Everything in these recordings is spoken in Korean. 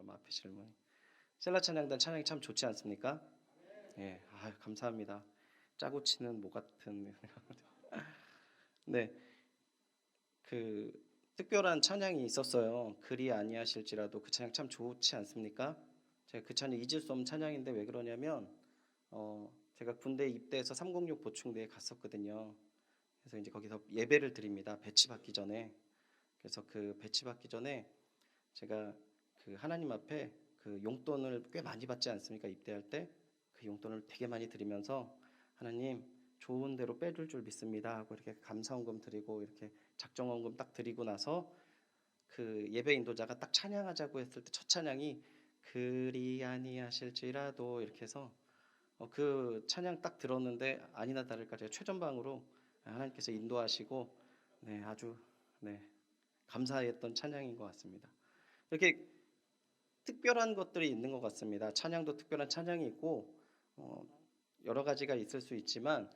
그럼 앞에 질문이 셀라 찬양단 찬양이 참 좋지 않습니까? 예, 아 감사합니다. 짜고 치는 모 같은 네, 그 특별한 찬양이 있었어요. 그리 아니하실지라도 그 찬양 참 좋지 않습니까? 제가 그 찬양 잊을 수 없는 찬양인데 왜 그러냐면 어, 제가 군대 입대해서 306 보충대에 갔었거든요. 그래서 이제 거기서 예배를 드립니다. 배치 받기 전에. 그래서 그 배치 받기 전에 제가 그 하나님 앞에 그 용돈을 꽤 많이 받지 않습니까? 입대할 때 그 용돈을 되게 많이 드리면서 하나님 좋은 대로 빼줄 줄 믿습니다 하고 이렇게 감사원금 드리고 이렇게 작정원금 딱 드리고 나서 그 예배 인도자가 딱 찬양하자고 했을 때 첫 찬양이 그리 아니하실지라도 이렇게 해서 어, 그 찬양 딱 들었는데 아니나 다를까 제가 최전방으로 하나님께서 인도하시고 네 아주 네 감사했던 찬양인 것 같습니다. 이렇게 특별한 것들이 있는 것 같습니다. 찬양도 특별한 찬양이 있고 어, 여러 가지가 있을 수 있지만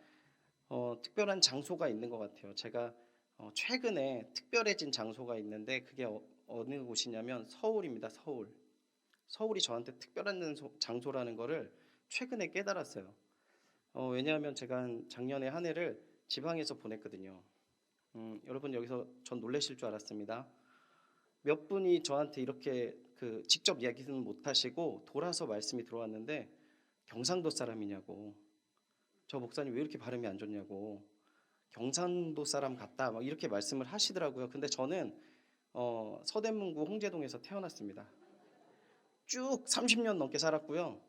어, 특별한 장소가 있는 것 같아요. 제가 어, 최근에 특별해진 장소가 있는데 그게 어, 어느 곳이냐면 서울입니다. 서울. 서울이 저한테 특별한 장소- 장소라는 거를 최근에 깨달았어요. 어, 왜냐하면 제가 한 작년에 한 해를 지방에서 보냈거든요. 음, 여러분 여기서 전 놀라실 줄 알았습니다. 몇 분이 저한테 이렇게 그 직접 이야기는 못 하시고 돌아서 말씀이 들어왔는데 경상도 사람이냐고 저 목사님 왜 이렇게 발음이 안 좋냐고 경상도 사람 같다 막 이렇게 말씀을 하시더라고요. 근데 저는 어, 서대문구 홍제동에서 태어났습니다. 쭉 30년 넘게 살았고요.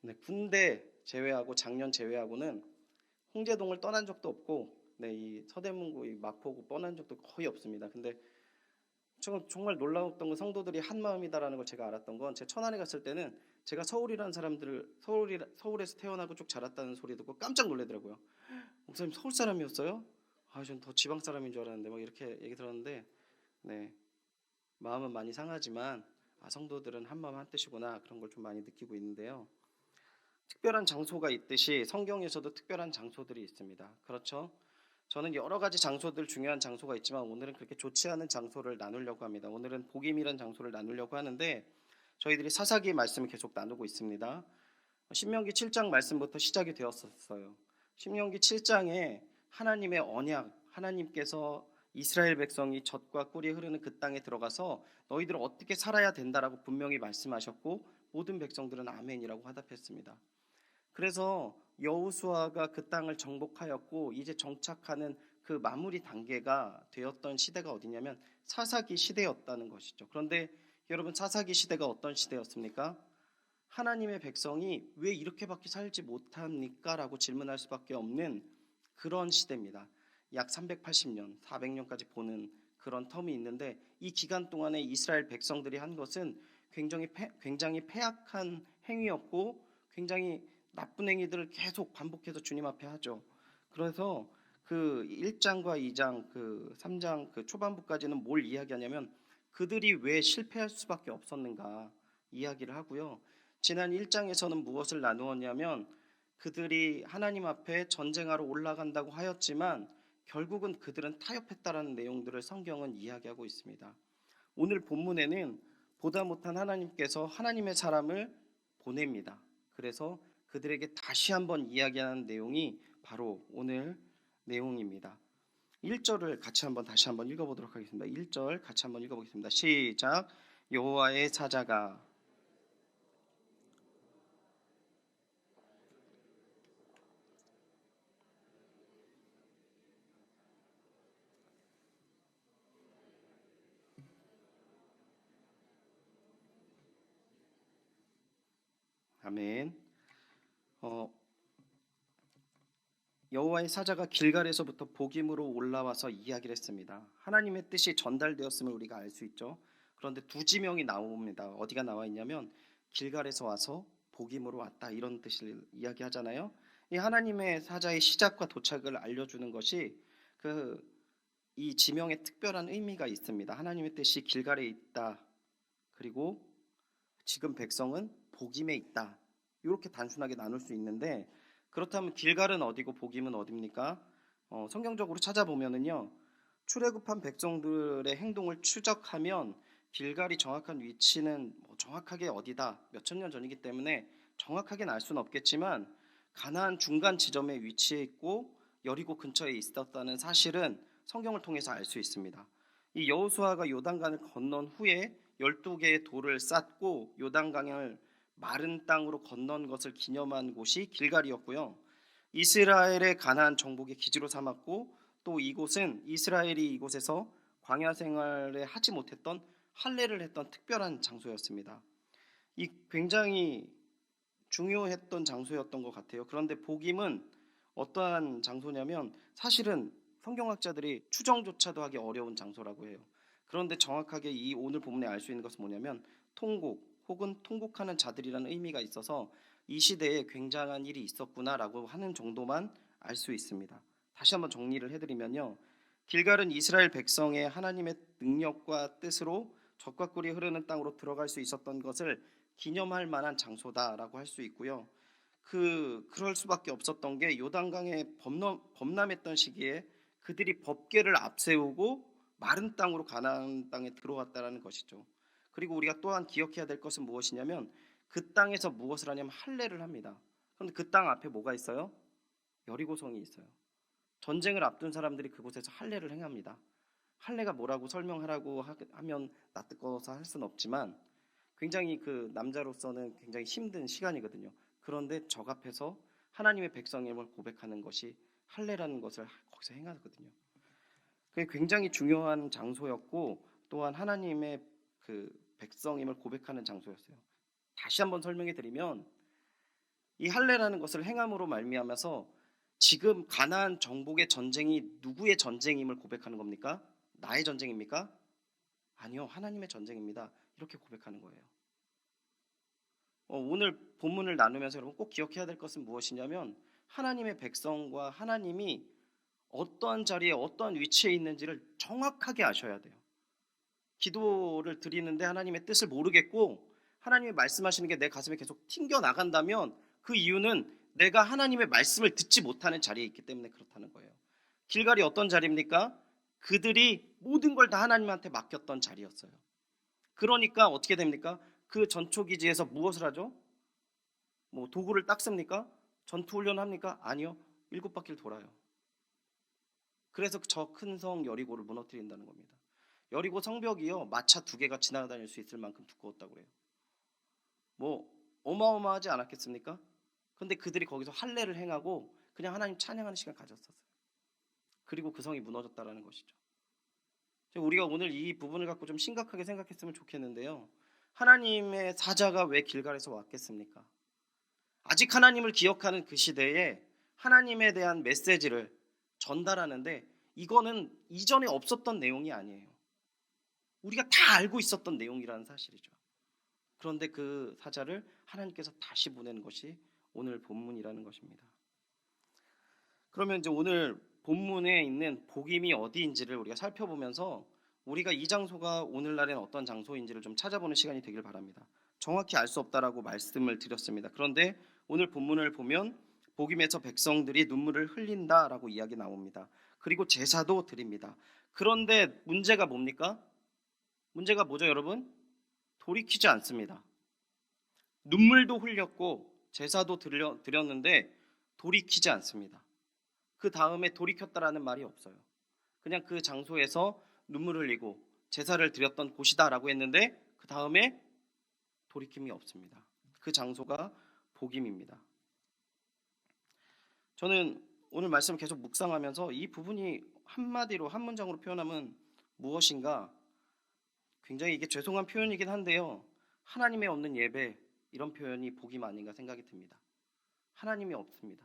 네, 군대 제외하고 작년 제외하고는 홍제동을 떠난 적도 없고 네, 이 서대문구 이 마포구 떠난 적도 거의 없습니다. 근데 저 정말 놀라웠던 건 성도들이 한 마음이다라는 걸 제가 알았던 건 제 천안에 갔을 때는 제가 서울이라는 사람들을 서울이 서울에서 태어나고 쭉 자랐다는 소리 듣고 깜짝 놀라더라고요. 목사님 서울 사람이었어요? 아, 전 더 지방 사람인 줄 알았는데 막 이렇게 얘기 들었는데 네 마음은 많이 상하지만 아, 성도들은 한 마음 한 뜻이구나 그런 걸 좀 많이 느끼고 있는데요. 특별한 장소가 있듯이 성경에서도 특별한 장소들이 있습니다. 그렇죠? 저는 여러 가지 장소들 중요한 장소가 있지만 오늘은 그렇게 좋지 않은 장소를 나누려고 합니다. 오늘은 복임이라는 장소를 나누려고 하는데 저희들이 사사기 말씀을 계속 나누고 있습니다. 신명기 7장 말씀부터 시작이 되었었어요. 신명기 7장에 하나님의 언약, 하나님께서 이스라엘 백성이 젖과 꿀이 흐르는 그 땅에 들어가서 너희들은 어떻게 살아야 된다라고 분명히 말씀하셨고 모든 백성들은 아멘이라고 화답했습니다. 그래서 여우수아가 그 땅을 정복하였고 이제 정착하는 그 마무리 단계가 되었던 시대가 어디냐면 사사기 시대였다는 것이죠. 그런데 여러분 사사기 시대가 어떤 시대였습니까? 하나님의 백성이 왜 이렇게밖에 살지 못합니까?라고 질문할 수밖에 없는 그런 시대입니다. 약 380년, 400년까지 보는 그런 텀이 있는데 이 기간 동안에 이스라엘 백성들이 한 것은 굉장히 패, 굉장히 패악한 행위였고 굉장히 나쁜 행위들을 계속 반복해서 주님 앞에 하죠. 그래서 그 1장과 2장 그 3장 그 초반부까지는 뭘 이야기하냐면 그들이 왜 실패할 수밖에 없었는가 이야기를 하고요. 지난 1장에서는 무엇을 나누었냐면 그들이 하나님 앞에 전쟁하러 올라간다고 하였지만 결국은 그들은 타협했다라는 내용들을 성경은 이야기하고 있습니다. 오늘 본문에는 보다 못한 하나님께서 하나님의 사람을 보냅니다. 그래서 그들에게 다시 한번 이야기하는 내용이 바로 오늘 내용입니다. 1절을 같이 한번 다시 한번 읽어보도록 하겠습니다. 1절 같이 한번 읽어보겠습니다. 시작. 여호와의 사자가 아멘. 어, 여호와의 사자가 길갈에서부터 복임으로 올라와서 이야기를 했습니다. 하나님의 뜻이 전달되었음을 우리가 알 수 있죠. 그런데 두 지명이 나옵니다. 어디가 나와 있냐면 길갈에서 와서 복임으로 왔다 이런 뜻을 이야기하잖아요. 이 하나님의 사자의 시작과 도착을 알려주는 것이 그 이 지명에 특별한 의미가 있습니다. 하나님의 뜻이 길갈에 있다. 그리고 지금 백성은 복임에 있다. 이렇게 단순하게 나눌 수 있는데 그렇다면 길갈은 어디고 복임은 어디입니까? 어, 성경적으로 찾아보면은요 출애굽한 백성들의 행동을 추적하면 길갈이 정확한 위치는 뭐 정확하게 어디다 몇천 년 전이기 때문에 정확하게는 알 수는 없겠지만 가나안 중간 지점에 위치해 있고 여리고 근처에 있었다는 사실은 성경을 통해서 알 수 있습니다. 이 여호수아가 요단강을 건넌 후에 12개의 돌을 쌓고 요단강을 마른 땅으로 건넌 것을 기념한 곳이 길갈이었고요. 이스라엘의 가나안 정복의 기지로 삼았고 또 이곳은 이스라엘이 이곳에서 광야 생활에 하지 못했던 할례를 했던 특별한 장소였습니다. 이 굉장히 중요했던 장소였던 것 같아요. 그런데 복임은 어떠한 장소냐면 사실은 성경학자들이 추정조차도 하기 어려운 장소라고 해요. 그런데 정확하게 이 오늘 본문에 알 수 있는 것은 뭐냐면 통곡 혹은 통곡하는 자들이라는 의미가 있어서 이 시대에 굉장한 일이 있었구나라고 하는 정도만 알 수 있습니다. 다시 한번 정리를 해드리면요. 길갈은 이스라엘 백성의 하나님의 능력과 뜻으로 적과 꿀이 흐르는 땅으로 들어갈 수 있었던 것을 기념할 만한 장소다라고 할 수 있고요. 그 그럴 수밖에 없었던 게 요단강에 범람, 범람했던 시기에 그들이 법궤를 앞세우고 마른 땅으로 가나안 땅에 들어왔다라는 것이죠. 그리고 우리가 또한 기억해야 될 것은 무엇이냐면 그 땅에서 무엇을 하냐면 할례를 합니다. 그런데 그 땅 앞에 뭐가 있어요? 여리고성이 있어요. 전쟁을 앞둔 사람들이 그곳에서 할례를 행합니다. 할례가 뭐라고 설명하라고 하- 하면 낯뜨거워서 할 수는 없지만 굉장히 그 남자로서는 굉장히 힘든 시간이거든요. 그런데 적 앞에서 하나님의 백성임을 고백하는 것이 할례라는 것을 거기서 행하거든요. 그게 굉장히 중요한 장소였고 또한 하나님의 그 백성임을 고백하는 장소였어요. 다시 한번 설명해 드리면 이 할례라는 것을 행함으로 말미암아서 지금 가나안 정복의 전쟁이 누구의 전쟁임을 고백하는 겁니까? 나의 전쟁입니까? 아니요, 하나님의 전쟁입니다. 이렇게 고백하는 거예요. 어, 오늘 본문을 나누면서 여러분 꼭 기억해야 될 것은 무엇이냐면 하나님의 백성과 하나님이 어떠한 자리에 어떠한 위치에 있는지를 정확하게 아셔야 돼요. 기도를 드리는데 하나님의 뜻을 모르겠고 하나님이 말씀하시는 게 내 가슴에 계속 튕겨 나간다면 그 이유는 내가 하나님의 말씀을 듣지 못하는 자리에 있기 때문에 그렇다는 거예요. 길갈이 어떤 자리입니까? 그들이 모든 걸 다 하나님한테 맡겼던 자리였어요. 그러니까 어떻게 됩니까? 그 전초 기지에서 무엇을 하죠? 뭐 도구를 닦습니까? 전투 훈련 합니까? 아니요. 일곱 바퀴를 돌아요. 그래서 저 큰 성 여리고를 무너뜨린다는 겁니다. 여리고 성벽이요 마차 두 개가 지나다닐 수 있을 만큼 두꺼웠다고 그래요. 뭐 어마어마하지 않았겠습니까? 근데 그들이 거기서 할례를 행하고 그냥 하나님 찬양하는 시간 가졌었어요. 그리고 그 성이 무너졌다라는 것이죠. 우리가 오늘 이 부분을 갖고 좀 심각하게 생각했으면 좋겠는데요. 하나님의 사자가 왜 길갈에서 왔겠습니까? 아직 하나님을 기억하는 그 시대에 하나님에 대한 메시지를 전달하는데 이거는 이전에 없었던 내용이 아니에요. 우리가 다 알고 있었던 내용이라는 사실이죠. 그런데 그 사자를 하나님께서 다시 보내는 것이 오늘 본문이라는 것입니다. 그러면 이제 오늘 본문에 있는 복임이 어디인지를 우리가 살펴보면서 우리가 이 장소가 오늘날엔 어떤 장소인지를 좀 찾아보는 시간이 되길 바랍니다. 정확히 알 수 없다라고 말씀을 드렸습니다. 그런데 오늘 본문을 보면 복임에서 백성들이 눈물을 흘린다라고 이야기 나옵니다. 그리고 제사도 드립니다. 그런데 문제가 뭡니까? 문제가 뭐죠, 여러분? 돌이키지 않습니다. 눈물도 흘렸고 제사도 드렸는데 돌이키지 않습니다. 그 다음에 돌이켰다라는 말이 없어요. 그냥 그 장소에서 눈물 흘리고 제사를 드렸던 곳이다라고 했는데 그 다음에 돌이킴이 없습니다. 그 장소가 복임입니다. 저는 오늘 말씀 계속 묵상하면서 이 부분이 한마디로 한 문장으로 표현하면 무엇인가 굉장히 이게 죄송한 표현이긴 한데요. 하나님의 없는 예배 이런 표현이 복임 아닌가 생각이 듭니다. 하나님이 없습니다.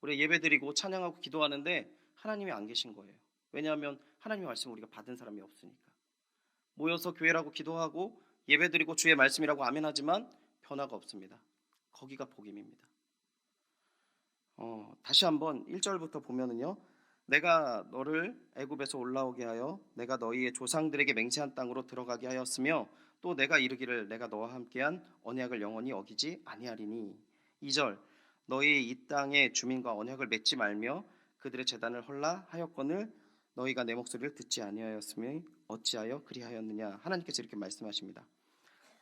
우리 예배드리고 찬양하고 기도하는데 하나님이 안 계신 거예요. 왜냐하면 하나님의 말씀 우리가 받은 사람이 없으니까. 모여서 교회라고 기도하고 예배드리고 주의 말씀이라고 아멘하지만 변화가 없습니다. 거기가 복임입니다. 어, 다시 한번 1절부터 보면은요. 내가 너를 애굽에서 올라오게 하여 내가 너희의 조상들에게 맹세한 땅으로 들어가게 하였으며 또 내가 이르기를 내가 너와 함께한 언약을 영원히 어기지 아니하리니 2절 너희 이 땅의 주민과 언약을 맺지 말며 그들의 재단을 헐라 하였거늘 너희가 내 목소리를 듣지 아니하였으며 어찌하여 그리하였느냐 하나님께서 이렇게 말씀하십니다.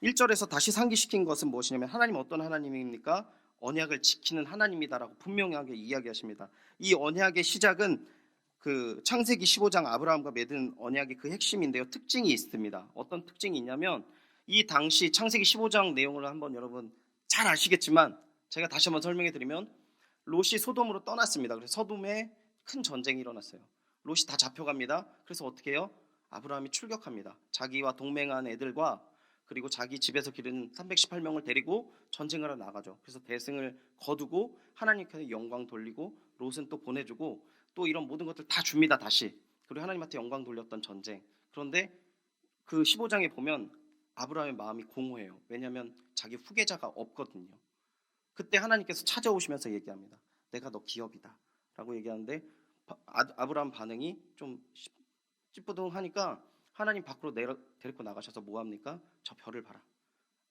1절에서 다시 상기시킨 것은 무엇이냐면 하나님 어떤 하나님입니까? 언약을 지키는 하나님이다라고 분명하게 이야기하십니다. 이 언약의 시작은 그 창세기 15장 아브라함과 맺은 언약의 그 핵심인데요. 특징이 있습니다. 어떤 특징이 있냐면 이 당시 창세기 15장 내용을 한번 여러분 잘 아시겠지만 제가 다시 한번 설명해 드리면 롯이 소돔으로 떠났습니다. 그래서 서돔에 큰 전쟁이 일어났어요. 롯이 다 잡혀갑니다. 그래서 어떻게 해요? 아브라함이 출격합니다. 자기와 동맹한 애들과 그리고 자기 집에서 기른 318명을 데리고 전쟁을 하러 나가죠. 그래서 대승을 거두고 하나님께 영광 돌리고 롯은 또 보내주고 또 이런 모든 것들 다 줍니다. 다시 그리고 하나님한테 영광 돌렸던 전쟁. 그런데 그 15장에 보면 아브라함의 마음이 공허해요. 왜냐하면 자기 후계자가 없거든요. 그때 하나님께서 찾아오시면서 얘기합니다. 내가 너 기업이다 라고 얘기하는데 바- 아- 아브라함 반응이 좀 시- 찌뿌둥하니까 하나님 밖으로 내려 데리고 나가셔서 뭐 합니까? 저 별을 봐라.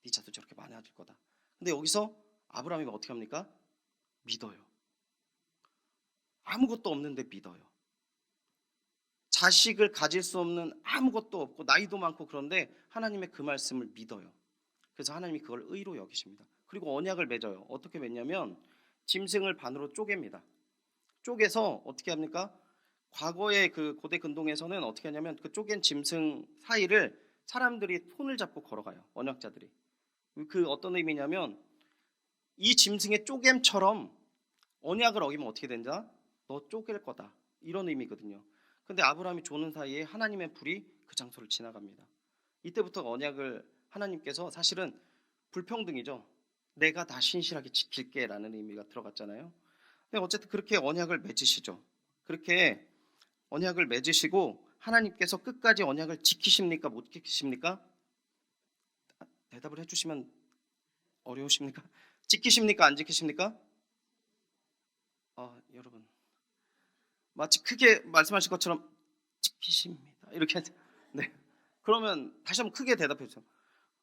네 자도 저렇게 많아질 거다. 근데 여기서 아브라함이 어떻게 합니까? 믿어요. 아무것도 없는데 믿어요. 자식을 가질 수 없는 아무것도 없고 나이도 많고 그런데 하나님의 그 말씀을 믿어요. 그래서 하나님이 그걸 의로 여기십니다. 그리고 언약을 맺어요. 어떻게 맺냐면 짐승을 반으로 쪼갭니다. 쪼개서 어떻게 합니까? 과거의 그 고대 근동에서는 어떻게 하냐면 그 쪼갠 짐승 사이를 사람들이 손을 잡고 걸어가요. 언약자들이. 그 어떤 의미냐면 이 짐승의 쪼갬처럼 언약을 어기면 어떻게 된다? 너 쪼갤 거다. 이런 의미거든요. 근데 아브라함이 조는 사이에 하나님의 불이 그 장소를 지나갑니다. 이때부터 언약을 하나님께서 사실은 불평등이죠. 내가 다 신실하게 지킬게라는 의미가 들어갔잖아요. 근데 어쨌든 그렇게 언약을 맺으시죠. 그렇게 언약을 맺으시고 하나님께서 끝까지 언약을 지키십니까? 못 지키십니까? 아, 대답을 해주시면 어려우십니까? 지키십니까? 안 지키십니까? 아, 여러분 마치 크게 말씀하신 것처럼 지키십니다. 이렇게. 네. 그러면 다시 한번 크게 대답해 주세요.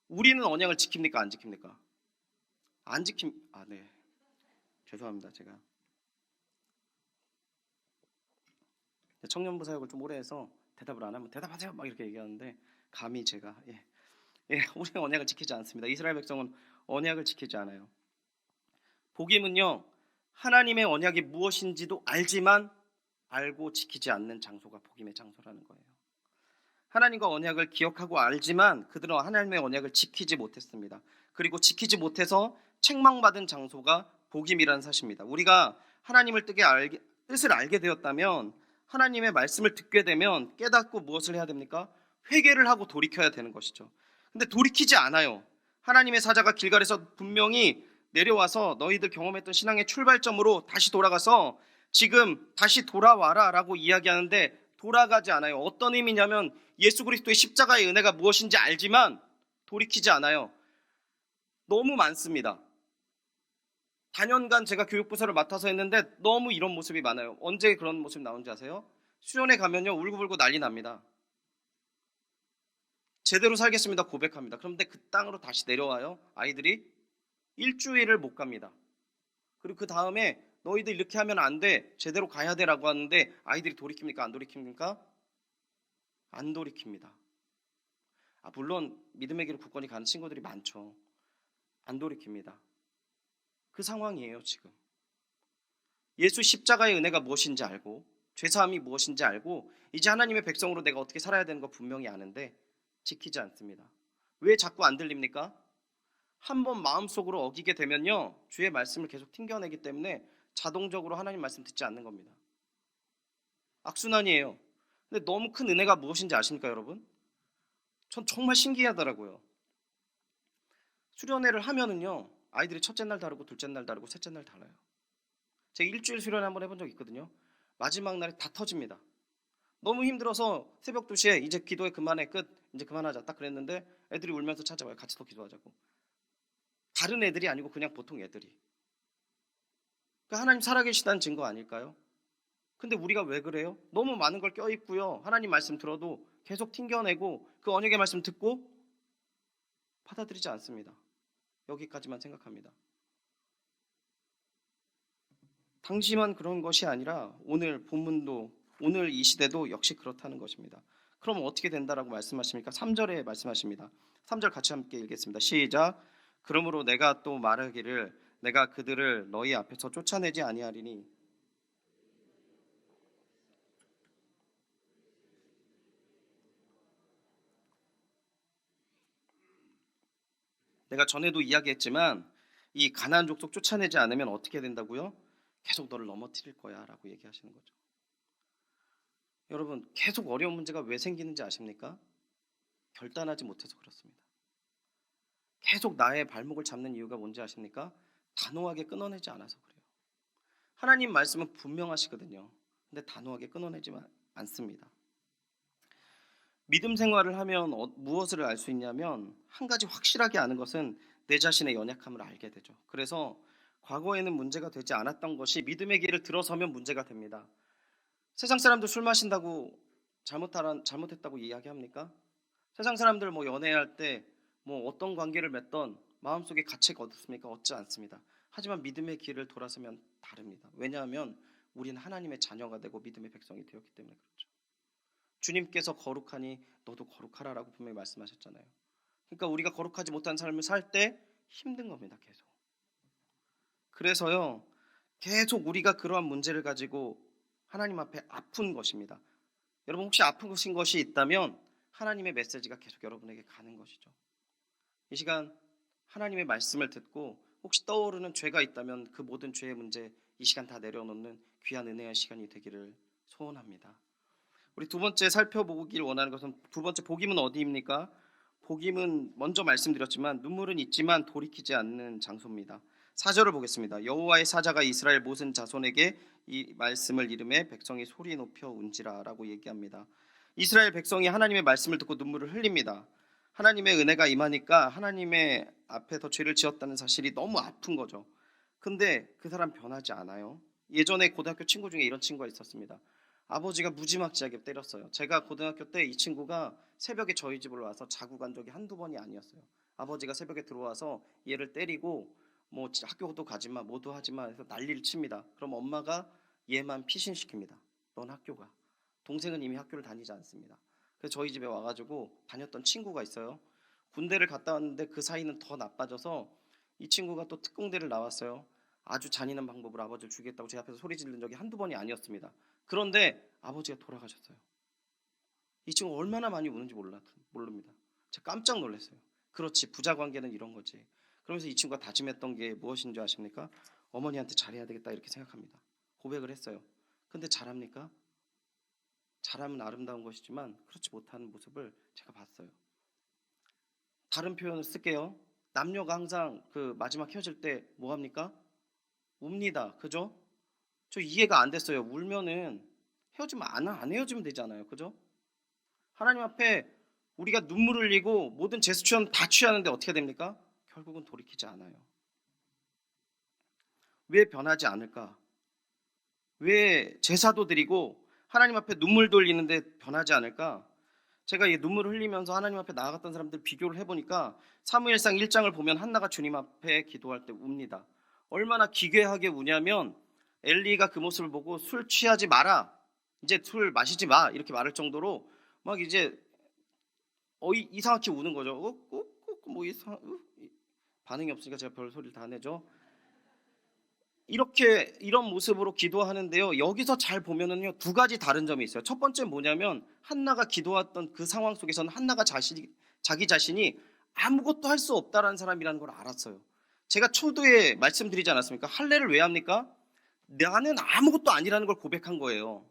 우리는 언약을 지킵니까? 안 지킵니까? 안 지킴. 아, 네. 죄송합니다. 제가 청년부 사역을 좀 오래 해서 대답을 안 하면 대답하세요 막 이렇게 얘기하는데 감히 제가 예, 예 우리는 언약을 지키지 않습니다. 이스라엘 백성은 언약을 지키지 않아요. 복임은요 하나님의 언약이 무엇인지도 알지만 알고 지키지 않는 장소가 복임의 장소라는 거예요. 하나님과 언약을 기억하고 알지만 그들은 하나님의 언약을 지키지 못했습니다. 그리고 지키지 못해서 책망받은 장소가 복임이라는 사실입니다. 우리가 하나님을 뜻에 알게, 뜻을 알게 되었다면 하나님의 말씀을 듣게 되면 깨닫고 무엇을 해야 됩니까? 회개를 하고 돌이켜야 되는 것이죠. 근데 돌이키지 않아요. 하나님의 사자가 길갈에서 분명히 내려와서 너희들 경험했던 신앙의 출발점으로 다시 돌아가서 지금 다시 돌아와라 라고 이야기하는데 돌아가지 않아요. 어떤 의미냐면 예수 그리스도의 십자가의 은혜가 무엇인지 알지만 돌이키지 않아요. 너무 많습니다. 다년간 제가 교육부서를 맡아서 했는데 너무 이런 모습이 많아요. 언제 그런 모습이 나온지 아세요? 수련회 가면요 울고불고 난리 납니다. 제대로 살겠습니다 고백합니다. 그런데 그 땅으로 다시 내려와요. 아이들이 일주일을 못 갑니다. 그리고 그 다음에 너희들 이렇게 하면 안 돼. 제대로 가야 돼라고 하는데 아이들이 돌이킵니까? 안 돌이킵니까? 안 돌이킵니다. 아, 물론 믿음의 길을 굳건히 가는 친구들이 많죠. 안 돌이킵니다. 그 상황이에요, 지금. 예수 십자가의 은혜가 무엇인지 알고 죄사함이 무엇인지 알고 이제 하나님의 백성으로 내가 어떻게 살아야 되는 거 분명히 아는데 지키지 않습니다. 왜 자꾸 안 들립니까? 한번 마음속으로 어기게 되면요. 주의 말씀을 계속 튕겨내기 때문에 자동적으로 하나님 말씀 듣지 않는 겁니다. 악순환이에요. 근데 너무 큰 은혜가 무엇인지 아십니까, 여러분? 전 정말 신기하더라고요. 수련회를 하면은요. 아이들이 첫째 날 다르고 둘째 날 다르고 셋째 날 달라요. 제가 일주일 수련회 한번 해본 적 있거든요. 마지막 날에 다 터집니다. 너무 힘들어서 새벽 2시에 이제 기도회 그만해 끝 이제 그만하자 딱 그랬는데 애들이 울면서 찾아와요. 같이 더 기도하자고. 다른 애들이 아니고 그냥 보통 애들이. 그 하나님 살아계시다는 증거 아닐까요? 근데 우리가 왜 그래요? 너무 많은 걸 껴입고요. 하나님 말씀 들어도 계속 튕겨내고 그 언약의 말씀 듣고 받아들이지 않습니다. 여기까지만 생각합니다. 당시만 그런 것이 아니라 오늘 본문도 오늘 이 시대도 역시 그렇다는 것입니다. 그럼 어떻게 된다라고 말씀하십니까? 3절에 말씀하십니다. 3절 같이 함께 읽겠습니다. 시작. 그러므로 내가 또 말하기를 내가 그들을 너희 앞에서 쫓아내지 아니하리니 내가 전에도 이야기했지만 이 가나안 족속 쫓아내지 않으면 어떻게 된다고요? 계속 너를 넘어뜨릴 거야라고 얘기하시는 거죠. 여러분 계속 어려운 문제가 왜 생기는지 아십니까? 결단하지 못해서 그렇습니다. 계속 나의 발목을 잡는 이유가 뭔지 아십니까? 단호하게 끊어내지 않아서 그래요. 하나님 말씀은 분명하시거든요. 근데 단호하게 끊어내지 않습니다. 믿음 생활을 하면 어- 무엇을 알 수 있냐면 한 가지 확실하게 아는 것은 내 자신의 연약함을 알게 되죠. 그래서 과거에는 문제가 되지 않았던 것이 믿음의 길을 들어서면 문제가 됩니다. 세상 사람들 술 마신다고 잘못하란 잘못했다고 이야기합니까? 세상 사람들 뭐 연애할 때 뭐 어떤 관계를 맺던 마음속에 가치가 얻습니까? 얻지 않습니다. 하지만 믿음의 길을 돌아서면 다릅니다. 왜냐하면 우리는 하나님의 자녀가 되고 믿음의 백성이 되었기 때문에 그렇죠. 주님께서 거룩하니 너도 거룩하라라고 분명히 말씀하셨잖아요. 그러니까 우리가 거룩하지 못한 삶을 살 때 힘든 겁니다. 계속. 그래서요. 계속 우리가 그러한 문제를 가지고 하나님 앞에 아픈 것입니다. 여러분 혹시 아프신 것이 있다면 하나님의 메시지가 계속 여러분에게 가는 것이죠. 이 시간 하나님의 말씀을 듣고 혹시 떠오르는 죄가 있다면 그 모든 죄의 문제 이 시간 다 내려놓는 귀한 은혜의 시간이 되기를 소원합니다. 우리 두 번째 살펴보길 원하는 것은 두 번째 복임은 어디입니까? 복임은 먼저 말씀드렸지만 눈물은 있지만 돌이키지 않는 장소입니다. 사절을 보겠습니다. 여호와의 사자가 이스라엘 모든 자손에게 이 말씀을 이름해 백성이 소리 높여 운지라라고 얘기합니다. 이스라엘 백성이 하나님의 말씀을 듣고 눈물을 흘립니다. 하나님의 은혜가 임하니까 하나님의 앞에서 죄를 지었다는 사실이 너무 아픈 거죠. 근데 그 사람 변하지 않아요. 예전에 고등학교 친구 중에 이런 친구가 있었습니다. 아버지가 무지막지하게 때렸어요. 제가 고등학교 때 이 친구가 새벽에 저희 집으로 와서 자고 간 적이 한두 번이 아니었어요. 아버지가 새벽에 들어와서 얘를 때리고 뭐 학교도 가지 마, 뭐도 하지 마 해서 난리를 칩니다. 그럼 엄마가 얘만 피신시킵니다. 넌 학교 가. 동생은 이미 학교를 다니지 않습니다. 그래서 저희 집에 와가지고 다녔던 친구가 있어요. 군대를 갔다 왔는데 그 사이는 더 나빠져서 이 친구가 또 특공대를 나왔어요. 아주 잔인한 방법으로 아버지를 죽이겠다고 제 앞에서 소리 지른 적이 한두 번이 아니었습니다. 그런데 아버지가 돌아가셨어요. 이 친구 얼마나 많이 우는지 몰라, 모릅니다. 제가 깜짝 놀랐어요. 그렇지, 부자 관계는 이런 거지. 그러면서 이 친구가 다짐했던 게 무엇인 줄 아십니까? 어머니한테 잘해야 되겠다 이렇게 생각합니다. 고백을 했어요. 근데 잘합니까? 잘하면 아름다운 것이지만 그렇지 못하는 모습을 제가 봤어요. 다른 표현을 쓸게요. 남녀가 항상 그 마지막 헤어질 때 뭐 합니까? 웁니다. 그죠? 저 이해가 안 됐어요. 울면은 헤어지면 안, 안 헤어지면 되잖아요. 그죠? 하나님 앞에 우리가 눈물 흘리고 모든 제스처는 다 취하는데 어떻게 됩니까? 결국은 돌이키지 않아요. 왜 변하지 않을까? 왜 제사도 드리고 하나님 앞에 눈물 돌리는데 변하지 않을까? 제가 이 눈물을 흘리면서 하나님 앞에 나아갔던 사람들 비교를 해보니까 사무엘상 1장을 보면 한나가 주님 앞에 기도할 때 웁니다. 얼마나 기괴하게 우냐면 엘리가 그 모습을 보고 술 취하지 마라. 이제 술 마시지 마. 이렇게 말할 정도로 막 이제 어이 이상하게 우는 거죠. 어, 어, 어, 뭐 이상 어? 반응이 없으니까 제가 별 소리를 다 내죠. 이렇게 이런 모습으로 기도하는데요. 여기서 잘 보면은요 두 가지 다른 점이 있어요. 첫 번째 뭐냐면 한나가 기도했던 그 상황 속에서는 한나가 자신이 자기 자신이 아무것도 할 수 없다라는 사람이라는 걸 알았어요. 제가 초도에 말씀드리지 않았습니까? 할례를 왜 합니까? 나는 아무것도 아니라는 걸 고백한 거예요.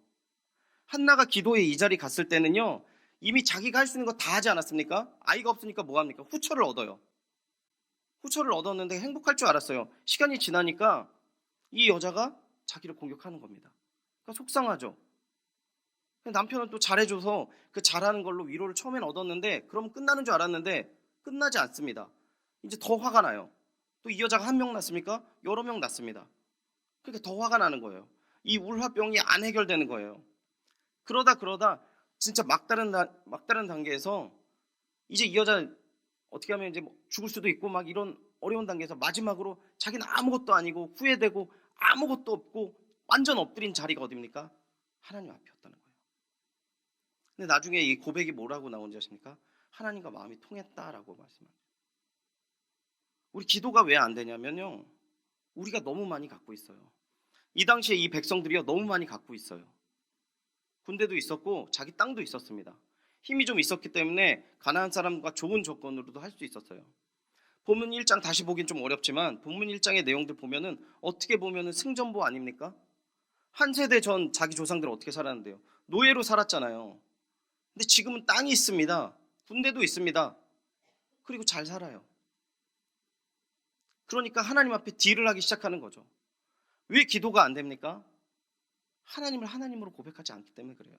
한나가 기도에 이 자리 갔을 때는요 이미 자기가 할 수 있는 거 다 하지 않았습니까? 아이가 없으니까 뭐 합니까? 후처를 얻어요. 후처를 얻었는데 행복할 줄 알았어요. 시간이 지나니까 이 여자가 자기를 공격하는 겁니다. 그러니까 속상하죠. 남편은 또 잘해줘서 그 잘하는 걸로 위로를 처음엔 얻었는데 그럼 끝나는 줄 알았는데 끝나지 않습니다. 이제 더 화가 나요. 또 이 여자가 한 명 났습니까? 여러 명 났습니다. 그러니까 더 화가 나는 거예요. 이 울화병이 안 해결되는 거예요. 그러다 그러다 진짜 막다른 나- 막다른 단계에서 이제 이 여자 어떻게 하면 이제 뭐 죽을 수도 있고 막 이런 어려운 단계에서 마지막으로 자기는 아무것도 아니고 후회되고 아무것도 없고 완전 엎드린 자리가 어딥니까? 하나님 앞이었다는 거예요. 근데 나중에 이 고백이 뭐라고 나온지 아십니까? 하나님과 마음이 통했다라고 말씀합니다. 우리 기도가 왜 안 되냐면요. 우리가 너무 많이 갖고 있어요. 이 당시에 이 백성들이요 너무 많이 갖고 있어요. 군대도 있었고 자기 땅도 있었습니다. 힘이 좀 있었기 때문에 가나안 사람과 좋은 조건으로도 할 수 있었어요. 본문 1장 다시 보긴 좀 어렵지만 본문 1장의 내용들 보면은 어떻게 보면은 승전보 아닙니까? 한 세대 전 자기 조상들 어떻게 살았는데요? 노예로 살았잖아요. 근데 지금은 땅이 있습니다. 군대도 있습니다. 그리고 잘 살아요. 그러니까 하나님 앞에 딜을 하기 시작하는 거죠. 왜 기도가 안 됩니까? 하나님을 하나님으로 고백하지 않기 때문에 그래요.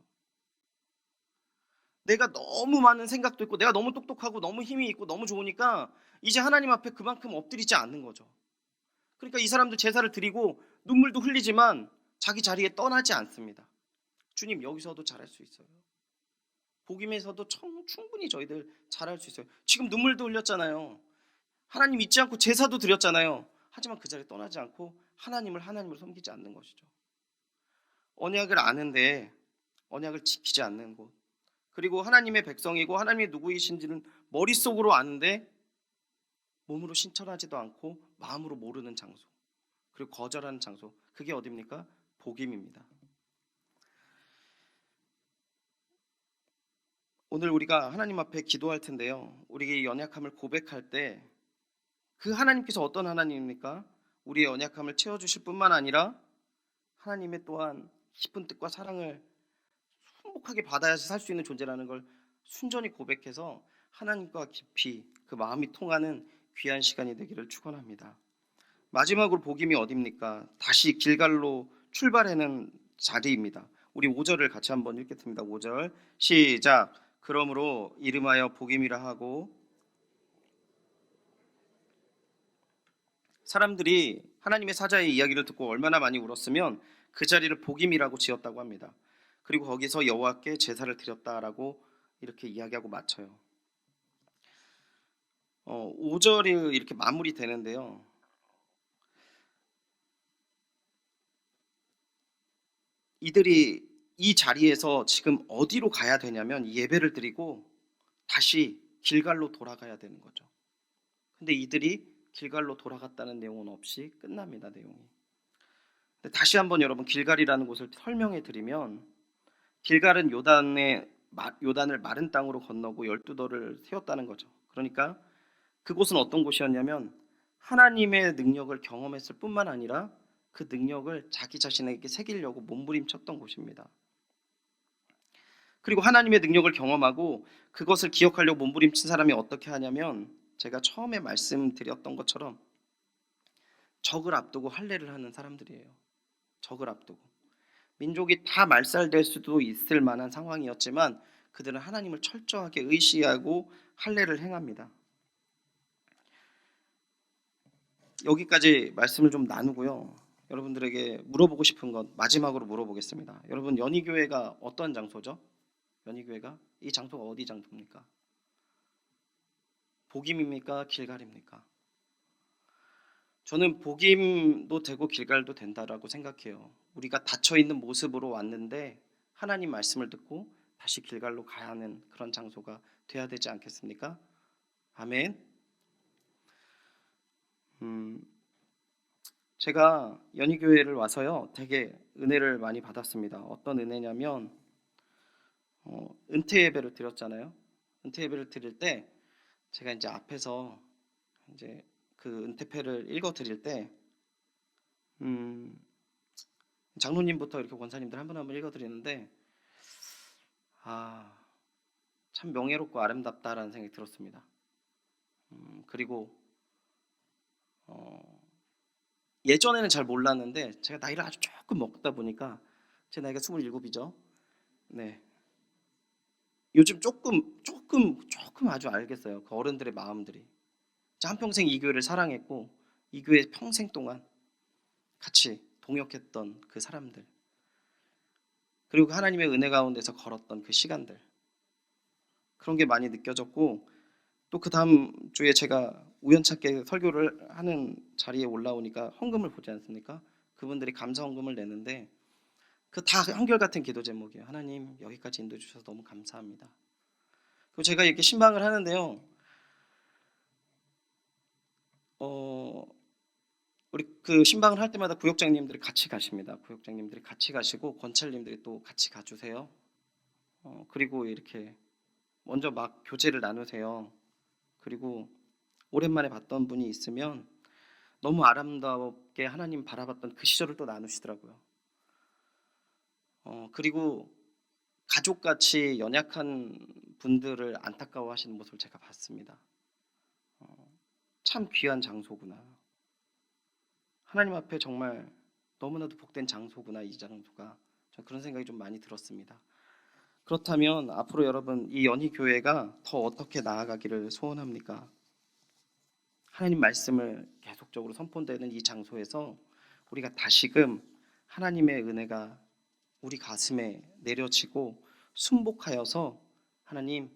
내가 너무 많은 생각도 있고 내가 너무 똑똑하고 너무 힘이 있고 너무 좋으니까 이제 하나님 앞에 그만큼 엎드리지 않는 거죠. 그러니까 이 사람들 제사를 드리고 눈물도 흘리지만 자기 자리에 떠나지 않습니다. 주님 여기서도 잘할 수 있어요. 복임에서도 청- 충분히 저희들 잘할 수 있어요. 지금 눈물도 흘렸잖아요. 하나님 잊지 않고 제사도 드렸잖아요. 하지만 그 자리에 떠나지 않고 하나님을 하나님으로 섬기지 않는 것이죠. 언약을 아는데 언약을 지키지 않는 곳. 그리고 하나님의 백성이고 하나님이 누구이신지는 머릿속으로 아는데 몸으로 신천하지도 않고 마음으로 모르는 장소. 그리고 거절하는 장소. 그게 어디입니까? 복임입니다. 오늘 우리가 하나님 앞에 기도할 텐데요. 우리의 연약함을 고백할 때 그 하나님께서 어떤 하나님입니까? 우리의 연약함을 채워주실 뿐만 아니라 하나님의 또한 깊은 뜻과 사랑을 순복하게 받아야지 살 수 있는 존재라는 걸 순전히 고백해서 하나님과 깊이 그 마음이 통하는 귀한 시간이 되기를 축원합니다. 마지막으로 복임이 어디입니까? 다시 길갈로 출발하는 자리입니다. 우리 5절을 같이 한번 읽겠습니다. 5절 시작. 그러므로 이름하여 복임이라 하고 사람들이 하나님의 사자의 이야기를 듣고 얼마나 많이 울었으면 그 자리를 복임이라고 지었다고 합니다. 그리고 거기서 여호와께 제사를 드렸다라고 이렇게 이야기하고 마쳐요. 어, 5절이 이렇게 마무리되는데요. 이들이 이 자리에서 지금 어디로 가야 되냐면 예배를 드리고 다시 길갈로 돌아가야 되는 거죠. 근데 이들이 길갈로 돌아갔다는 내용은 없이 끝납니다, 내용이. 근데 다시 한번 여러분 길갈이라는 곳을 설명해 드리면 길갈은 요단의 마- 요단을 마른 땅으로 건너고 열두 돌을 세웠다는 거죠. 그러니까 그곳은 어떤 곳이었냐면 하나님의 능력을 경험했을 뿐만 아니라 그 능력을 자기 자신에게 새기려고 몸부림쳤던 곳입니다. 그리고 하나님의 능력을 경험하고 그것을 기억하려고 몸부림친 사람이 어떻게 하냐면 제가 처음에 말씀드렸던 것처럼 적을 앞두고 할례를 하는 사람들이에요. 적을 앞두고 민족이 다 말살될 수도 있을 만한 상황이었지만 그들은 하나님을 철저하게 의시하고 할례를 행합니다. 여기까지 말씀을 좀 나누고요. 여러분들에게 물어보고 싶은 것 마지막으로 물어보겠습니다. 여러분 연희교회가 어떤 장소죠? 연희교회가 이 장소가 어디 장소입니까? 복임입니까? 길갈입니까? 저는 복임도 되고 길갈도 된다라고 생각해요. 우리가 닫혀 있는 모습으로 왔는데 하나님 말씀을 듣고 다시 길갈로 가야 하는 그런 장소가 돼야 되지 않겠습니까? 아멘. 음, 제가 연희교회를 와서요, 되게 은혜를 많이 받았습니다. 어떤 은혜냐면 어, 은퇴 예배를 드렸잖아요. 은퇴 예배를 드릴 때 제가 이제 앞에서 이제 그 은퇴패를 읽어 드릴 때 음, 장로님부터 이렇게 권사님들 한 분 한 분 읽어 드리는데 아, 참 명예롭고 아름답다라는 생각이 들었습니다. 음, 그리고 어, 예전에는 잘 몰랐는데 제가 나이를 아주 조금 먹다 보니까 제 나이가 27이죠. 네. 요즘 조금 조금 조금 아주 알겠어요. 그 어른들의 마음들이. 저 한평생 이 교회를 사랑했고 이 교회 평생 동안 같이 동역했던 그 사람들. 그리고 하나님의 은혜 가운데서 걸었던 그 시간들. 그런 게 많이 느껴졌고 또 그 다음 주에 제가 우연찮게 설교를 하는 자리에 올라오니까 헌금을 보지 않습니까? 그분들이 감사 헌금을 내는데 그 다 한결같은 기도 제목이에요. 하나님 여기까지 인도해 주셔서 너무 감사합니다. 그리고 제가 이렇게 신방을 하는데요. 어 우리 그 신방을 할 때마다 구역장님들이 같이 가십니다. 구역장님들이 같이 가시고 권찰님들이 또 같이 가주세요. 어, 그리고 이렇게 먼저 막 교제를 나누세요. 그리고 오랜만에 봤던 분이 있으면 너무 아름답게 하나님 바라봤던 그 시절을 또 나누시더라고요. 어, 그리고 가족같이 연약한 분들을 안타까워하시는 모습을 제가 봤습니다. 어, 참 귀한 장소구나. 하나님 앞에 정말 너무나도 복된 장소구나 이 장소가. 저 그런 생각이 좀 많이 들었습니다. 그렇다면 앞으로 여러분 이 연희 교회가 더 어떻게 나아가기를 소원합니까? 하나님 말씀을 계속적으로 선포되는 이 장소에서 우리가 다시금 하나님의 은혜가 우리 가슴에 내려지고 순복하여서 하나님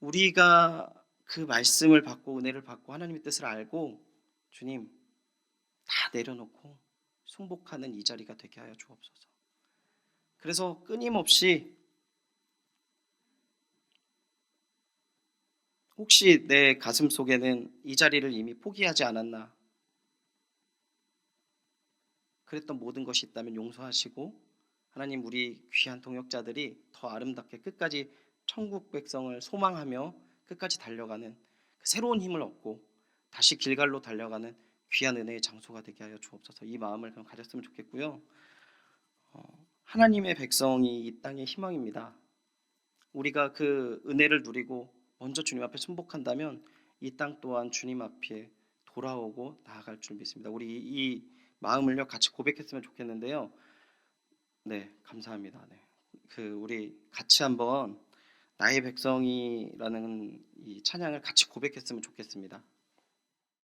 우리가 그 말씀을 받고 은혜를 받고 하나님의 뜻을 알고 주님 다 내려놓고 순복하는 이 자리가 되게 하여 주옵소서. 그래서 끊임없이 혹시 내 가슴 속에는 이 자리를 이미 포기하지 않았나? 그랬던 모든 것이 있다면 용서하시고 하나님 우리 귀한 동역자들이 더 아름답게 끝까지 천국 백성을 소망하며 끝까지 달려가는 그 새로운 힘을 얻고 다시 길갈로 달려가는 귀한 은혜의 장소가 되게 하여 주옵소서. 이 마음을 그럼 가졌으면 좋겠고요. 어, 하나님의 백성이 이 땅의 희망입니다. 우리가 그 은혜를 누리고 먼저 주님 앞에 순복한다면 이 땅 또한 주님 앞에 돌아오고 나아갈 줄 믿습니다. 우리 이 마음을요 같이 고백했으면 좋겠는데요. 네, 감사합니다. 네. 그 우리 같이 한번 나의 백성이라는 이 찬양을 같이 고백했으면 좋겠습니다.